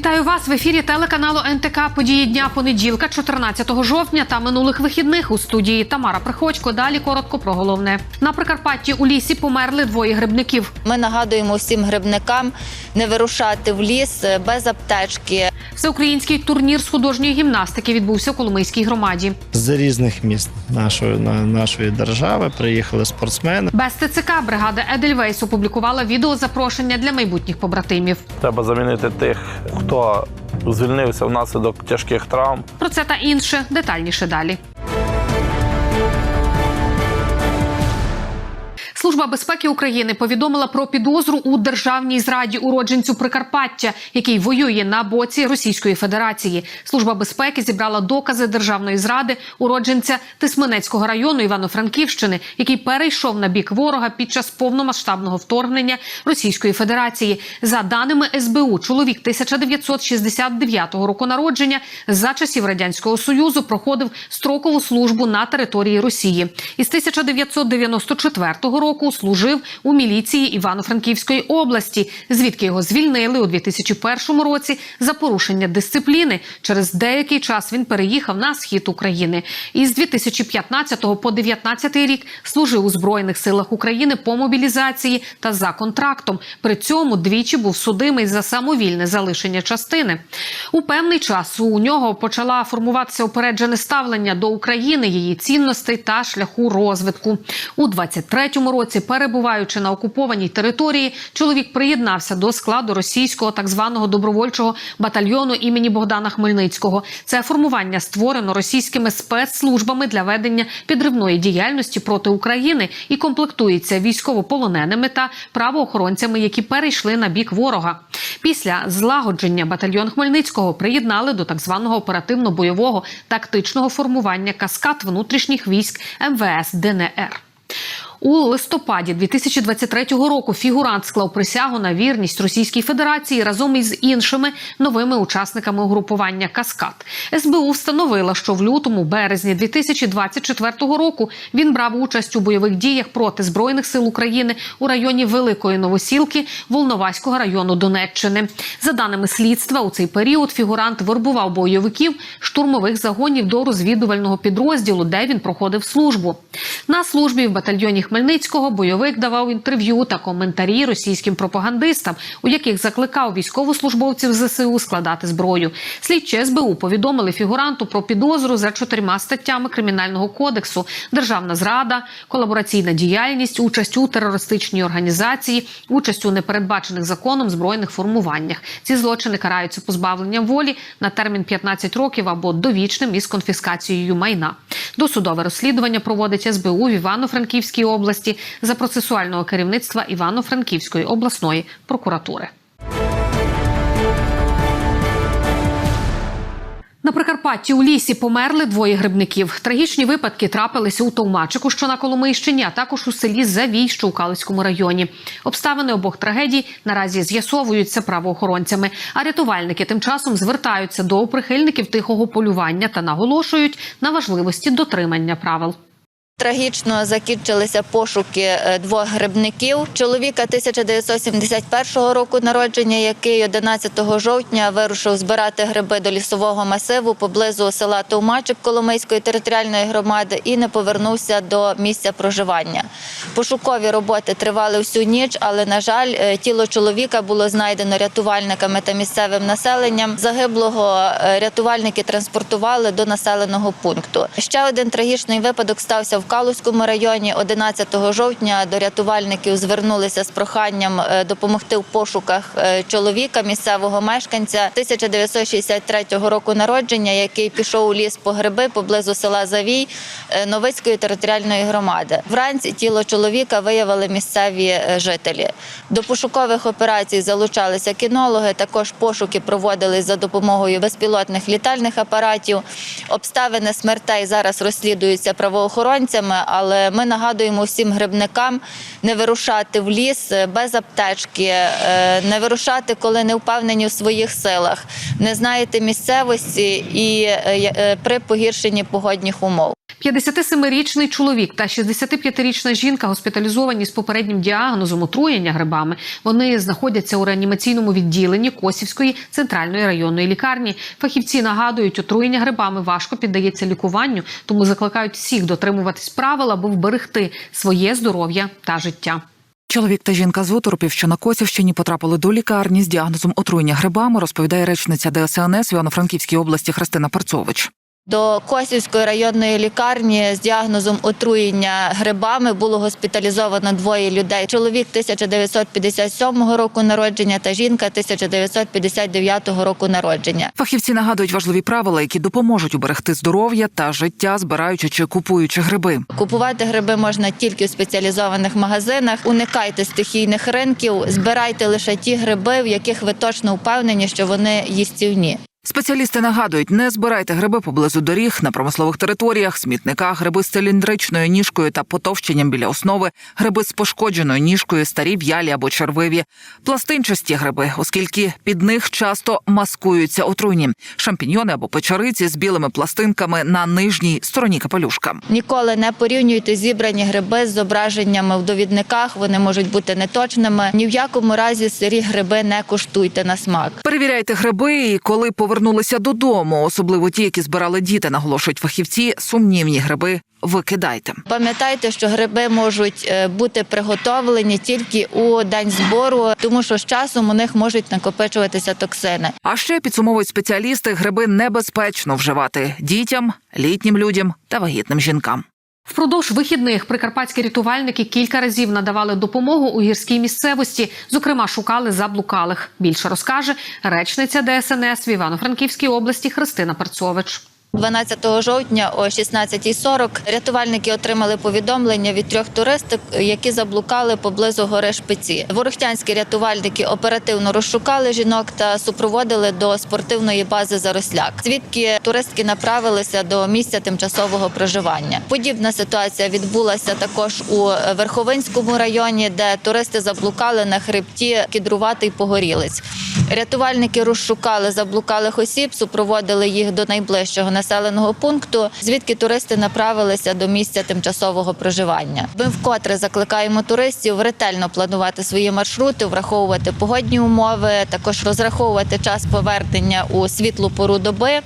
Вітаю вас в ефірі телеканалу НТК Події дня понеділка, 14 жовтня та минулих вихідних у студії Тамара Приходько. Далі коротко про головне на Прикарпатті у лісі померли двоє грибників. Ми нагадуємо всім грибникам не вирушати в ліс е, без аптечки. Всеукраїнський турнір з художньої гімнастики відбувся у Коломийській громаді. з різних міст нашої нашої держави приїхали спортсмени. Без ТЦК бригада Едельвейс опублікувала відео запрошення для майбутніх побратимів. Треба замінити тих, хто звільнився внаслідок тяжких травм. Про це та інше детальніше далі. Служба безпеки України повідомила про підозру у державній зраді уродженцю Прикарпаття, який воює на боці Російської Федерації. Служба безпеки зібрала докази державної зради уродженця Тисменецького району Івано-Франківщини, який перейшов на бік ворога під час повномасштабного вторгнення Російської Федерації. За даними СБУ, чоловік 1969 року народження за часів радянського союзу проходив строкову службу на території Росії. Із 1994 року служив у міліції Івано-Франківської області, звідки його звільнили у 2001 році за порушення дисципліни. Через деякий час він переїхав на схід України. Із 2015 по 2019 рік служив у збройних силах України по мобілізації та за контрактом. При цьому двічі був судимий за самовільне залишення частини. У певний час у нього почала формуватися упереджене ставлення до України, її цінностей та шляху розвитку. У 23-му році, перебуваючи на окупованій території, чоловік приєднався до складу російського так званого добровольчого батальйону імені Богдана Хмельницького. Це формування створено російськими спецслужбами для ведення підривної діяльності проти України і комплектується військовополоненими та правоохоронцями, які перейшли на бік ворога. Після злагодження батальйон Хмельницького приєднали до так званого оперативно-бойового тактичного формування каскад внутрішніх військ МВС ДНР. У листопаді 2023 року фігурант склав присягу на вірність Російській Федерації разом із іншими новими учасниками угрупування Каскад. СБУ встановила, що в лютому березні 2024 року він брав участь у бойових діях проти збройних сил України у районі Великої Новосілки Волноваського району Донеччини. За даними слідства, у цей період фігурант вербував бойовиків штурмових загонів до розвідувального підрозділу, де він проходив службу. На службі в батальйоні Хмельницького бойовик давав інтерв'ю та коментарі російським пропагандистам, у яких закликав військовослужбовців ЗСУ складати зброю. Слідчі СБУ повідомили фігуранту про підозру за чотирма статтями кримінального кодексу: державна зрада, колабораційна діяльність, участь у терористичній організації, участь у непередбачених законом збройних формуваннях. Ці злочини караються позбавленням волі на термін 15 років або довічним із конфіскацією майна. Досудове розслідування проводить СБУ в Івано-Франківській області за процесуального керівництва Івано-Франківської обласної прокуратури. На Прикарпатті у лісі померли двоє грибників. Трагічні випадки трапилися у Товмачику, що на Коломийщині, а також у селі Завій, що у Калицькому районі. Обставини обох трагедій наразі з'ясовуються правоохоронцями. А рятувальники тим часом звертаються до прихильників тихого полювання та наголошують на важливості дотримання правил. Трагічно закінчилися пошуки е, двох грибників. Чоловіка 1971 року народження, який 11 жовтня вирушив збирати гриби до лісового масиву поблизу села Товмачик Коломийської територіальної громади і не повернувся до місця проживання. Пошукові роботи тривали всю ніч, але на жаль, е, тіло чоловіка було знайдено рятувальниками та місцевим населенням. Загиблого е, рятувальники транспортували до населеного пункту. Ще один трагічний випадок стався в Калузькому районі. 11 жовтня до рятувальників звернулися з проханням е, допомогти в пошуках е, чоловіка, місцевого мешканця 1963 року народження, який пішов у ліс по гриби поблизу села Завій е, Новицької територіальної громади. Вранці тіло чоловіка виявили місцеві жителі. До пошукових операцій залучалися кінологи. Також пошуки проводились за допомогою безпілотних літальних апаратів. Обставини смертей зараз розслідуються правоохоронцями, але ми нагадуємо всім грибникам не вирушати в ліс е, без аптечки, е, не вирушати, коли не впевнені у своїх силах, не знаєте місцевості і е, при погіршенні погодних умов. 57-річний чоловік та 65-річна жінка госпіталізовані з попереднім діагнозом отруєння грибами. Вони знаходяться у реанімаційному відділенні Косівської центральної районної лікарні. Фахівці нагадують, отруєння грибами важко піддається лікуванню, тому закликають всіх дотримуватись правил, аби вберегти своє здоров'я та життя. Чоловік та жінка з Оторопів, що на Косівщині потрапили до лікарні з діагнозом отруєння грибами, розповідає речниця ДСНС в Івано-Франківській області Христина Парцович. До Косівської районної лікарні з діагнозом отруєння грибами було госпіталізовано двоє людей. Чоловік 1957 року народження та жінка 1959 року народження. Фахівці нагадують важливі правила, які допоможуть уберегти здоров'я та життя, збираючи чи купуючи гриби. Купувати гриби можна тільки в спеціалізованих магазинах. Уникайте стихійних ринків, збирайте лише ті гриби, в яких ви точно впевнені, що вони їстівні. Спеціалісти нагадують, не збирайте гриби поблизу доріг на промислових територіях, смітниках, гриби з циліндричною ніжкою та потовщенням біля основи, гриби з пошкодженою ніжкою, старі в'ялі або червиві, пластинчасті гриби, оскільки під них часто маскуються отруйні шампіньйони або печериці з білими пластинками на нижній стороні капелюшка. Ніколи не порівнюйте зібрані гриби з зображеннями в довідниках. Вони можуть бути неточними. Ні в якому разі сирі гриби не куштуйте на смак. Перевіряйте гриби, і коли повернулися додому, особливо ті, які збирали діти, наголошують фахівці. Сумнівні гриби викидайте. Пам'ятайте, що гриби можуть е, бути приготовлені тільки у день збору, тому що з часом у них можуть накопичуватися токсини. А ще підсумовують спеціалісти, гриби небезпечно вживати дітям, літнім людям та вагітним жінкам. Впродовж вихідних прикарпатські рятувальники кілька разів надавали допомогу у гірській місцевості. Зокрема, шукали заблукалих. Більше розкаже речниця ДСНС в Івано-Франківській області Христина Парцович. 12 жовтня о 16.40 рятувальники отримали повідомлення від трьох туристок, які заблукали поблизу гори Шпиці. Ворохтянські рятувальники оперативно розшукали жінок та супроводили до спортивної бази Заросляк. Звідки туристки направилися до місця тимчасового проживання. Подібна ситуація відбулася також у Верховинському районі, де туристи заблукали на хребті Кідруватий Погорілець. Рятувальники розшукали заблукалих осіб, супроводили їх до найближчого населеного пункту, звідки туристи направилися до місця тимчасового проживання. Ми вкотре закликаємо туристів ретельно планувати свої маршрути, враховувати погодні умови, також розраховувати час повернення у світлу пору доби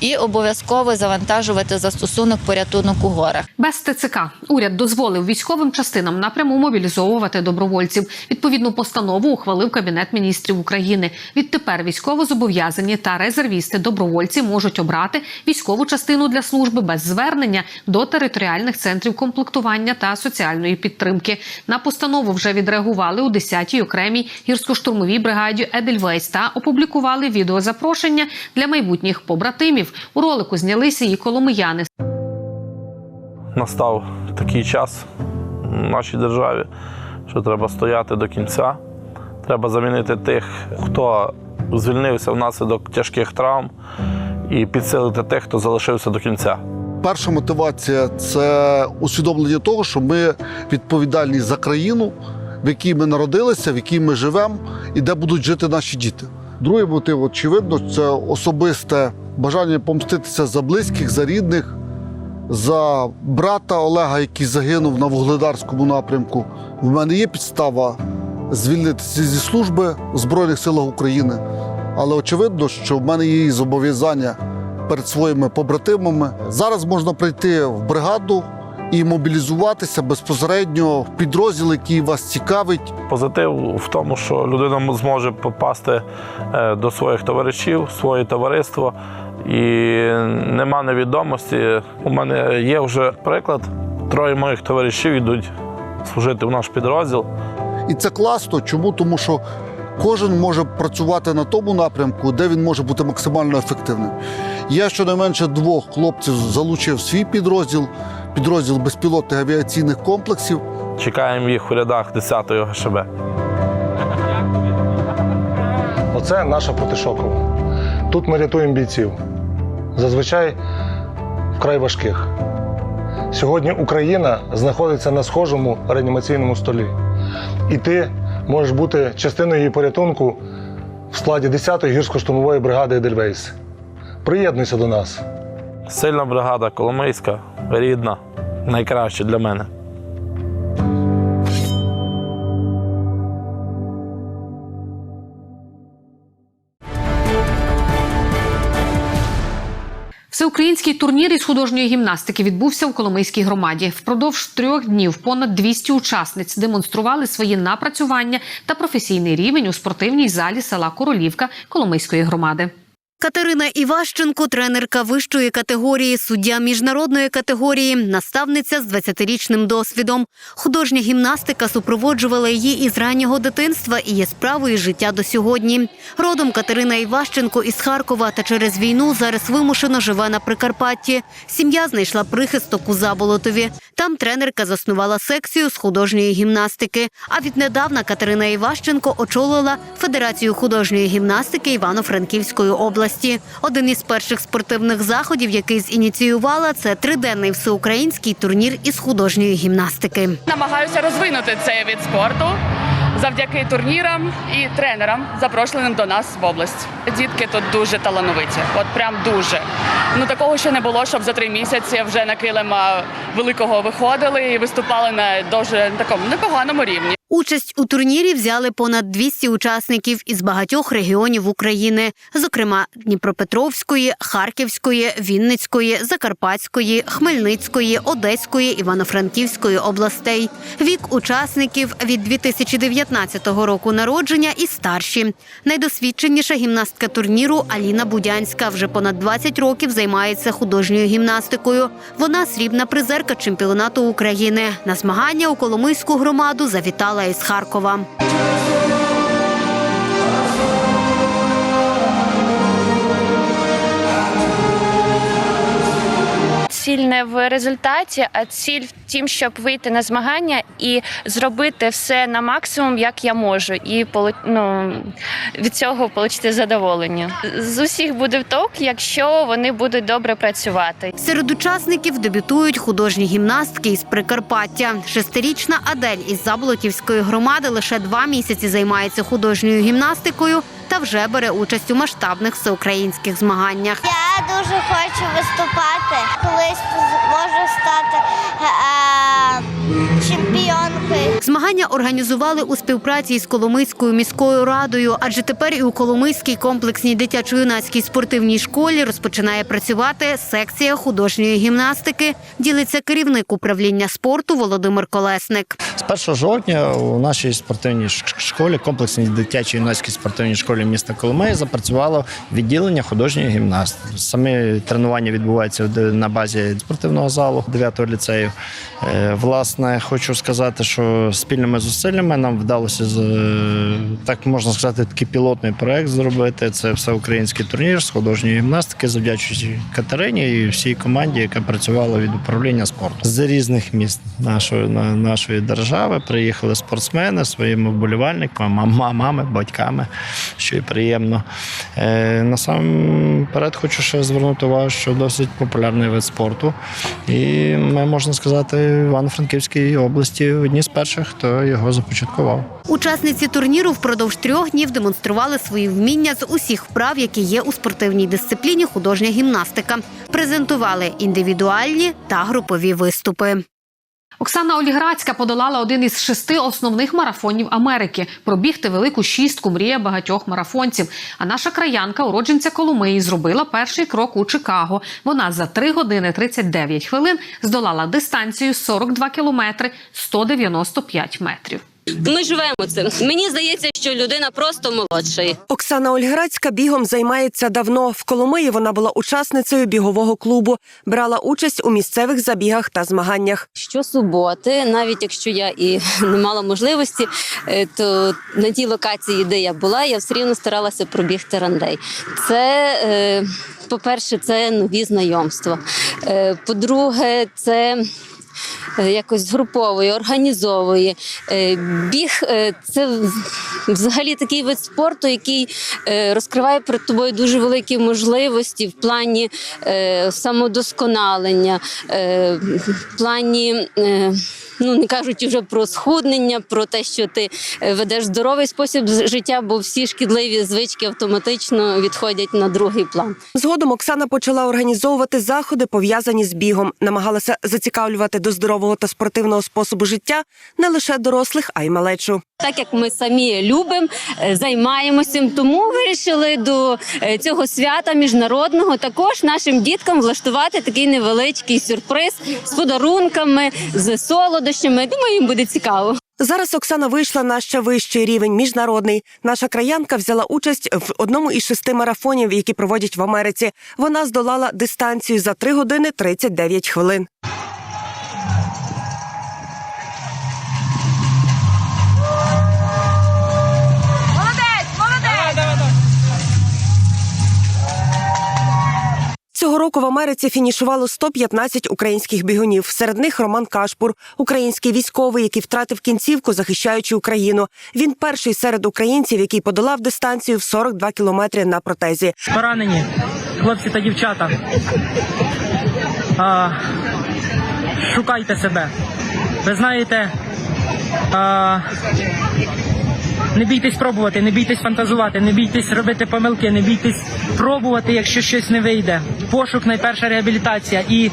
і обов'язково завантажувати застосунок порятунок у горах. Без ТЦК уряд дозволив військовим частинам напряму мобілізовувати добровольців. Відповідну постанову ухвалив Кабінет міністрів України. Відтепер військовозобов'язані та резервісти добровольці можуть обрати військову частину для служби без звернення до територіальних центрів комплектування та соціальної підтримки. На постанову вже відреагували у 10-й окремій гірсько-штурмовій бригаді Едельвейс та опублікували відеозапрошення для майбутніх побратимів. У ролику знялися і коломияни. Настав такий час в нашій державі, що треба стояти до кінця. Треба замінити тих, хто звільнився внаслідок тяжких травм, і підсилити тих, хто залишився до кінця. Перша мотивація це усвідомлення того, що ми відповідальні за країну, в якій ми народилися, в якій ми живемо і де будуть жити наші діти. Другий мотив, очевидно, це особисте бажання помститися за близьких, за рідних, за брата Олега, який загинув на Вугледарському напрямку. В мене є підстава звільнитися зі служби в Збройних силах України, але очевидно, що в мене є і зобов'язання перед своїми побратимами. Зараз можна прийти в бригаду і мобілізуватися безпосередньо в підрозділ, який вас цікавить. Позитив в тому, що людина зможе попасти е, до своїх товаришів, своє товариство, і нема невідомості. У мене є вже приклад. Троє моїх товаришів йдуть служити в наш підрозділ. І це класно. Чому? Тому що кожен може працювати на тому напрямку, де він може бути максимально ефективним. Я щонайменше двох хлопців залучив в свій підрозділ, підрозділ безпілотних авіаційних комплексів. Чекаємо їх у рядах 10-ї ГШБ. Оце наша Потишокова. Тут ми рятуємо бійців. Зазвичай вкрай важких. Сьогодні Україна знаходиться на схожому реанімаційному столі. І ти можеш бути частиною її порятунку в складі 10-ї гірсько-штурмової бригади Едельвейс. Приєднуйся до нас. Сильна бригада Коломийська, рідна, найкраща для мене. Всеукраїнський турнір із художньої гімнастики відбувся у Коломийській громаді. Впродовж трьох днів понад 200 учасниць демонстрували свої напрацювання та професійний рівень у спортивній залі села Королівка Коломийської громади. Катерина Іващенко, тренерка вищої категорії, суддя міжнародної категорії, наставниця з 20-річним досвідом. Художня гімнастика супроводжувала її із раннього дитинства і є справою життя до сьогодні. Родом Катерина Іващенко із Харкова та через війну зараз вимушено живе на Прикарпатті. Сім'я знайшла прихисток у Заболотові. Там тренерка заснувала секцію з художньої гімнастики. А віднедавна Катерина Іващенко очолила Федерацію художньої гімнастики Івано-Франківської області. Один із перших спортивних заходів, який зініціювала, це триденний всеукраїнський турнір із художньої гімнастики. Намагаюся розвинути цей вид спорту завдяки турнірам і тренерам, запрошеним до нас в область. Дітки тут дуже талановиті, от прям дуже. Ну такого ще не було, щоб за три місяці вже на килима великого виходили і виступали на дуже такому непоганому рівні. Участь у турнірі взяли понад 200 учасників із багатьох регіонів України, зокрема Дніпропетровської, Харківської, Вінницької, Закарпатської, Хмельницької, Одеської, Івано-Франківської областей. Вік учасників від 2019 року народження і старші. Найдосвідченіша гімнастка турніру Аліна Будянська вже понад 20 років займається художньою гімнастикою. Вона срібна призерка чемпіонату України. На змагання у Коломийську громаду завітала із Харкова. Ціль не в результаті, а ціль в тім, щоб вийти на змагання і зробити все на максимум, як я можу, і ну, від цього отримати задоволення. З усіх буде вток, якщо вони будуть добре працювати. Серед учасників дебютують художні гімнастки із Прикарпаття. Шестирічна Адель із Заболотівської громади лише два місяці займається художньою гімнастикою та вже бере участь у масштабних всеукраїнських змаганнях. Я дуже хочу виступати. Колись можу стати е, чемпіонкою. Змагання організували у співпраці із Коломийською міською радою, адже тепер і у Коломийській комплексній дитячо-юнацькій спортивній школі розпочинає працювати секція художньої гімнастики. Ділиться керівник управління спорту Володимир Колесник. З 1 жовтня у нашій спортивній школі, комплексній дитячій юнацькій спортивній школі міста Коломиї запрацювало відділення художньої гімнастики. Самі тренування відбуваються на базі спортивного залу 9-го ліцею. Е, Власне, хочу сказати, що спільними зусиллями нам вдалося е, так можна сказати, такий пілотний проект зробити. Це всеукраїнський турнір з художньої гімнастики, завдячуючи Катерині і всій команді, яка працювала від управління спорту з різних міст нашої нашої держави. Приїхали спортсмени своїми вболівальниками, мама- мамами, батьками, що і приємно. Е, Насамперед хочу ще звернути увагу, що досить популярний вид спорту. І ми можна сказати, в Івано-Франківській області одні з перших, хто його започаткував. Учасниці турніру впродовж трьох днів демонстрували свої вміння з усіх вправ, які є у спортивній дисципліні художня гімнастика. Презентували індивідуальні та групові виступи. Оксана Оліграцька подолала один із шести основних марафонів Америки. Пробігти велику шістку мрія багатьох марафонців. А наша краянка, уродженця Коломиї, зробила перший крок у Чикаго. Вона за 3 години 39 хвилин здолала дистанцію 42 кілометри 195 метрів. Ми живемо цим. Мені здається, що людина просто молодша. Оксана Ольграцька бігом займається давно. В Коломиї вона була учасницею бігового клубу, брала участь у місцевих забігах та змаганнях. Щосуботи, навіть якщо я і не мала можливості, е, то на тій локації, де я була, я все рівно старалася пробігти рандей. Це, е, по-перше, це нові знайомства. Е, По-друге, це. Е, Якось згруповує, організовує. Е, Біг е, це взагалі такий вид спорту, який розкриває перед тобою дуже великі можливості в плані самодосконалення, в плані. Ну не кажуть уже про схуднення, про те, що ти е, ведеш здоровий спосіб життя, бо всі шкідливі звички автоматично відходять на другий план. Згодом Оксана почала організовувати заходи, пов'язані з бігом, намагалася зацікавлювати до здорового та спортивного способу життя не лише дорослих, а й малечу. Так як ми самі любимо, е, займаємося, тому вирішили до е, цього свята міжнародного також нашим діткам влаштувати такий невеличкий сюрприз з подарунками, з солодощами. Думаю, їм буде цікаво. Зараз Оксана вийшла на ще вищий рівень міжнародний. Наша краянка взяла участь в одному із шести марафонів, які проводять в Америці. Вона здолала дистанцію за 3 години 39 хвилин. Цього року в Америці фінішувало 115 українських бігунів. Серед них Роман Кашпур, український військовий, який втратив кінцівку, захищаючи Україну. Він перший серед українців, який подолав дистанцію в 42 кілометри на протезі. поранені хлопці та дівчата. А, шукайте себе. Ви знаєте, а, не бійтесь пробувати, не бійтесь фантазувати, не бійтесь робити помилки, не бійтесь пробувати, якщо щось не вийде. Пошук найперша реабілітація. І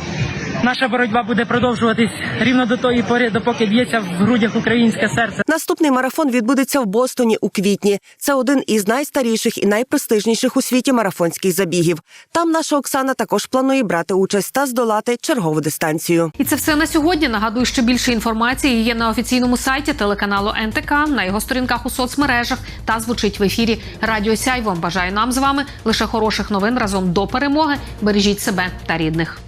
наша боротьба буде продовжуватись рівно до тої пори, допоки б'ється в грудях українське серце. Наступний марафон відбудеться в Бостоні у квітні. Це один із найстаріших і найпрестижніших у світі марафонських забігів. Там наша Оксана також планує брати участь та здолати чергову дистанцію. І це все на сьогодні. Нагадую, що більше інформації є на офіційному сайті телеканалу НТК, на його сторінках у соцмережах та звучить в ефірі Радіо Сяйво. Бажаю нам з вами лише хороших новин разом до перемоги. Бережіть себе та рідних.